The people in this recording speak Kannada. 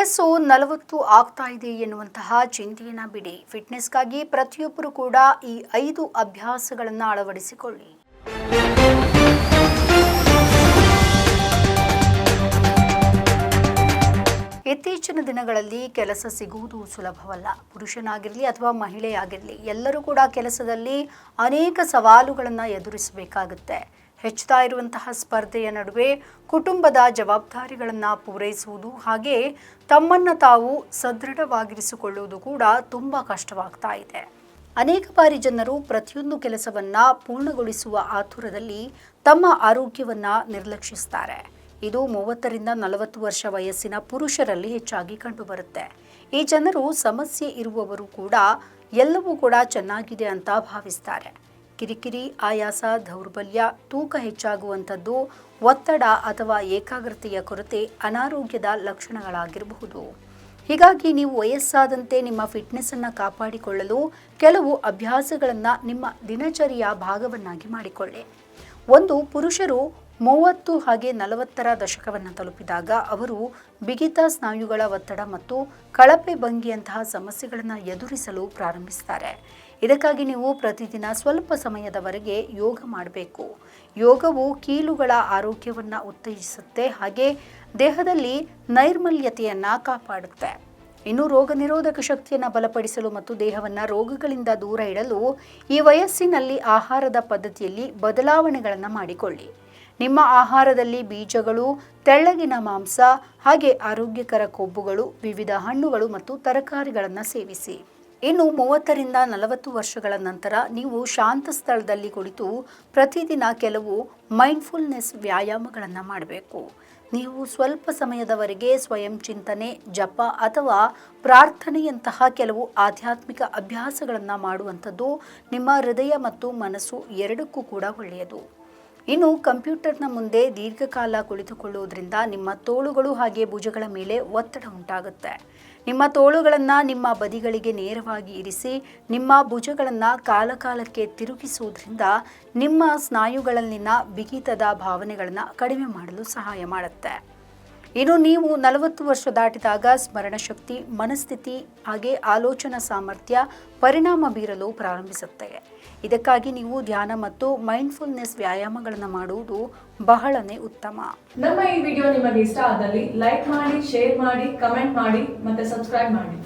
ವಯಸ್ಸು ನಲವತ್ತು ಆಗ್ತಾ ಇದೆ ಎನ್ನುವಂತಹ ಚಿಂತೆಯನ್ನ ಬಿಡಿ. ಫಿಟ್ನೆಸ್ಗಾಗಿ ಪ್ರತಿಯೊಬ್ಬರು ಕೂಡ ಈ ಐದು ಅಭ್ಯಾಸಗಳನ್ನು ಅಳವಡಿಸಿಕೊಳ್ಳಿ. ಇತ್ತೀಚಿನ ದಿನಗಳಲ್ಲಿ ಕೆಲಸ ಸಿಗುವುದು ಸುಲಭವಲ್ಲ. ಪುರುಷನಾಗಿರಲಿ ಅಥವಾ ಮಹಿಳೆಯಾಗಿರಲಿ, ಎಲ್ಲರೂ ಕೂಡ ಕೆಲಸದಲ್ಲಿ ಅನೇಕ ಸವಾಲುಗಳನ್ನು ಎದುರಿಸಬೇಕಾಗುತ್ತೆ. ಹೆಚ್ಚುತ್ತಾ ಇರುವಂತಹ ಸ್ಪರ್ಧೆಯ ನಡುವೆ ಕುಟುಂಬದ ಜವಾಬ್ದಾರಿಗಳನ್ನು ಪೂರೈಸುವುದು ಹಾಗೆ ತಮ್ಮನ್ನು ತಾವು ಸದೃಢವಾಗಿರಿಸಿಕೊಳ್ಳುವುದು ಕೂಡ ತುಂಬ ಕಷ್ಟವಾಗ್ತಾ ಇದೆ. ಅನೇಕ ಬಾರಿ ಜನರು ಪ್ರತಿಯೊಂದು ಕೆಲಸವನ್ನ ಪೂರ್ಣಗೊಳಿಸುವ ಆತುರದಲ್ಲಿ ತಮ್ಮ ಆರೋಗ್ಯವನ್ನ ನಿರ್ಲಕ್ಷಿಸ್ತಾರೆ. ಇದು ಮೂವತ್ತರಿಂದ ನಲವತ್ತು ವರ್ಷ ವಯಸ್ಸಿನ ಪುರುಷರಲ್ಲಿ ಹೆಚ್ಚಾಗಿ ಕಂಡುಬರುತ್ತೆ. ಈ ಜನರು ಸಮಸ್ಯೆ ಇರುವವರು ಕೂಡ ಎಲ್ಲವೂ ಕೂಡ ಚೆನ್ನಾಗಿದೆ ಅಂತ ಭಾವಿಸ್ತಾರೆ. ಕಿರಿಕಿರಿ, ಆಯಾಸ, ದೌರ್ಬಲ್ಯ, ತೂಕ ಹೆಚ್ಚಾಗುವಂಥದ್ದು, ಒತ್ತಡ ಅಥವಾ ಏಕಾಗ್ರತೆಯ ಕೊರತೆ ಅನಾರೋಗ್ಯದ ಲಕ್ಷಣಗಳಾಗಿರಬಹುದು. ಹೀಗಾಗಿ ನೀವು ವಯಸ್ಸಾದಂತೆ ನಿಮ್ಮ ಫಿಟ್ನೆಸ್ಸನ್ನು ಕಾಪಾಡಿಕೊಳ್ಳಲು ಕೆಲವು ಅಭ್ಯಾಸಗಳನ್ನು ನಿಮ್ಮ ದಿನಚರಿಯ ಭಾಗವನ್ನಾಗಿ ಮಾಡಿಕೊಳ್ಳಿ. ಒಂದು, ಪುರುಷರು ಮೂವತ್ತು ಹಾಗೆ ನಲವತ್ತರ ದಶಕವನ್ನು ತಲುಪಿದಾಗ ಅವರು ಬಿಗಿತ ಸ್ನಾಯುಗಳ ಒತ್ತಡ ಮತ್ತು ಕಳಪೆ ಭಂಗಿಯಂತಹ ಸಮಸ್ಯೆಗಳನ್ನು ಎದುರಿಸಲು ಪ್ರಾರಂಭಿಸ್ತಾರೆ. ಇದಕ್ಕಾಗಿ ನೀವು ಪ್ರತಿದಿನ ಸ್ವಲ್ಪ ಸಮಯದವರೆಗೆ ಯೋಗ ಮಾಡಬೇಕು. ಯೋಗವು ಕೀಲುಗಳ ಆರೋಗ್ಯವನ್ನು ಉತ್ತೇಜಿಸುತ್ತೆ, ಹಾಗೆ ದೇಹದಲ್ಲಿ ನೈರ್ಮಲ್ಯತೆಯನ್ನು ಕಾಪಾಡುತ್ತೆ. ಇನ್ನು ರೋಗ ನಿರೋಧಕ ಶಕ್ತಿಯನ್ನು ಬಲಪಡಿಸಲು ಮತ್ತು ದೇಹವನ್ನು ರೋಗಗಳಿಂದ ದೂರ ಇಡಲು ಈ ವಯಸ್ಸಿನಲ್ಲಿ ಆಹಾರದ ಪದ್ಧತಿಯಲ್ಲಿ ಬದಲಾವಣೆಗಳನ್ನು ಮಾಡಿಕೊಳ್ಳಿ. ನಿಮ್ಮ ಆಹಾರದಲ್ಲಿ ಬೀಜಗಳು, ತೆಳ್ಳಗಿನ ಮಾಂಸ, ಹಾಗೆ ಆರೋಗ್ಯಕರ ಕೊಬ್ಬುಗಳು, ವಿವಿಧ ಹಣ್ಣುಗಳು ಮತ್ತು ತರಕಾರಿಗಳನ್ನು ಸೇವಿಸಿ. ಇನ್ನು ಮೂವತ್ತರಿಂದ ನಲವತ್ತು ವರ್ಷಗಳ ನಂತರ ನೀವು ಶಾಂತ ಸ್ಥಳದಲ್ಲಿ ಕುಳಿತು ಪ್ರತಿದಿನ ಕೆಲವು ಮೈಂಡ್ಫುಲ್ನೆಸ್ ವ್ಯಾಯಾಮಗಳನ್ನು ಮಾಡಬೇಕು. ನೀವು ಸ್ವಲ್ಪ ಸಮಯದವರೆಗೆ ಸ್ವಯಂ ಚಿಂತನೆ, ಜಪ ಅಥವಾ ಪ್ರಾರ್ಥನೆಯಂತಹ ಕೆಲವು ಆಧ್ಯಾತ್ಮಿಕ ಅಭ್ಯಾಸಗಳನ್ನು ಮಾಡುವಂಥದ್ದು ನಿಮ್ಮ ಹೃದಯ ಮತ್ತು ಮನಸ್ಸು ಎರಡಕ್ಕೂ ಕೂಡ ಒಳ್ಳೆಯದು. ಇನ್ನು ಕಂಪ್ಯೂಟರ್ನ ಮುಂದೆ ದೀರ್ಘಕಾಲ ಕುಳಿತುಕೊಳ್ಳುವುದರಿಂದ ನಿಮ್ಮ ತೋಳುಗಳು ಹಾಗೆ ಭುಜಗಳ ಮೇಲೆ ಒತ್ತಡ ಉಂಟಾಗುತ್ತೆ. ನಿಮ್ಮ ತೋಳುಗಳನ್ನು ನಿಮ್ಮ ಬದಿಗಳಿಗೆ ನೇರವಾಗಿ ಇರಿಸಿ, ನಿಮ್ಮ ಭುಜಗಳನ್ನು ಕಾಲಕಾಲಕ್ಕೆ ತಿರುಗಿಸುವುದರಿಂದ ನಿಮ್ಮ ಸ್ನಾಯುಗಳಲ್ಲಿನ ಬಿಗಿತದ ಭಾವನೆಗಳನ್ನು ಕಡಿಮೆ ಮಾಡಲು ಸಹಾಯ ಮಾಡುತ್ತೆ. ಇನ್ನು ನೀವು ನಲವತ್ತು ವರ್ಷ ದಾಟಿದಾಗ ಸ್ಮರಣಶಕ್ತಿ, ಮನಸ್ಥಿತಿ, ಹಾಗೆ ಆಲೋಚನಾ ಸಾಮರ್ಥ್ಯ, ಪರಿಣಾಮ ಬೀರಲು ಪ್ರಾರಂಭಿಸುತ್ತೆ. ಇದಕ್ಕಾಗಿ ನೀವು ಧ್ಯಾನ ಮತ್ತು ಮೈಂಡ್ಫುಲ್ನೆಸ್ ವ್ಯಾಯಾಮಗಳನ್ನು ಮಾಡುವುದು ಬಹಳನೇ ಉತ್ತಮ. ನಮ್ಮ ಈ ವಿಡಿಯೋ ನಿಮಗೆ ಇಷ್ಟ ಆದಲ್ಲಿ ಲೈಕ್ ಮಾಡಿ ಶೇರ್ ಮಾಡಿ ಕಮೆಂಟ್ ಮಾಡಿ, ಮತ್ತೆ ಸಬ್ಸ್ಕ್ರೈಬ್ ಮಾಡಿ.